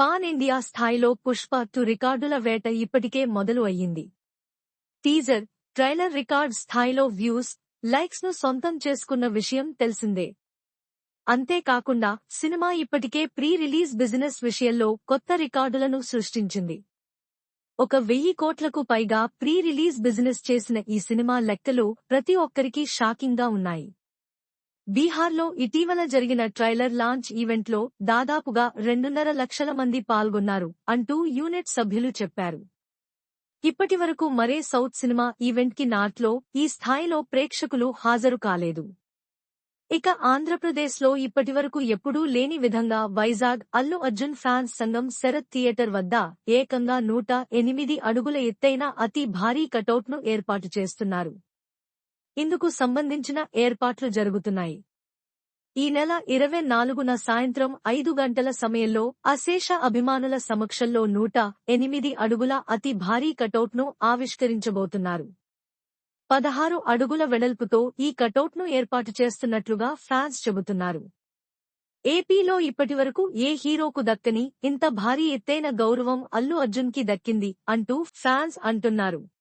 Pan India స్థాయిలో Pushpa to రికార్డుల వేట ఇప్పటికే మొదలు అయ్యింది. టీజర్ ట్రైలర్ రికార్డ్ స్థాయిలో వ్యూస్ లైక్స్ను సొంతం చేసుకున్న విషయం తెలిసిందే. అంతేకాకుండా సినిమా ఇప్పటికే ప్రీ రిలీజ్ బిజినెస్ విషయంలో కొత్త రికార్డులను సృష్టించింది. ఒక వెయ్యి కోట్లకు పైగా ప్రీ రిలీజ్ బిజినెస్ చేసిన ఈ సినిమా లెక్కలు ప్రతి ఒక్కరికి షాకింగ్గా ఉన్నాయి. బీహార్లో ఇటీవల జరిగిన ట్రైలర్ లాంచ్ ఈవెంట్లో దాదాపుగా రెండున్నర లక్షల మంది పాల్గొన్నారు అంటూ యూనిట్ సభ్యులు చెప్పారు. ఇప్పటివరకు మరే సౌత్ సినిమా ఈవెంట్కి నాట్లో ఈ స్థాయిలో ప్రేక్షకులు హాజరు కాలేదు. ఇక ఆంధ్రప్రదేశ్లో ఇప్పటివరకు ఎప్పుడూ లేని విధంగా వైజాగ్ అల్లు అర్జున్ ఫ్యాన్స్ సంఘం శరత్ థియేటర్ వద్ద ఏకంగా నూట ఎనిమిది అడుగుల ఎత్తైన అతి భారీ కటౌట్ను ఏర్పాటు చేస్తున్నారు. ఇందుకు సంబంధించిన ఏర్పాట్లు జరుగుతున్నాయి. ఈ నెల ఇరవై నాలుగున సాయంత్రం ఐదు గంటల సమయంలో అశేష అభిమానుల సమక్షంలో నూట ఎనిమిది అడుగుల అతి భారీ కటౌట్ను ఆవిష్కరించబోతున్నారు. పదహారు అడుగుల వెడల్పుతో ఈ కటౌట్ను ఏర్పాటు చేస్తున్నట్లుగా ఫ్యాన్స్ చెబుతున్నారు. ఏపీలో ఇప్పటివరకు ఏ హీరోకు దక్కని ఇంత భారీ ఎత్తైన గౌరవం అల్లు అర్జున్కి దక్కింది అంటూ ఫ్యాన్స్ అంటున్నారు.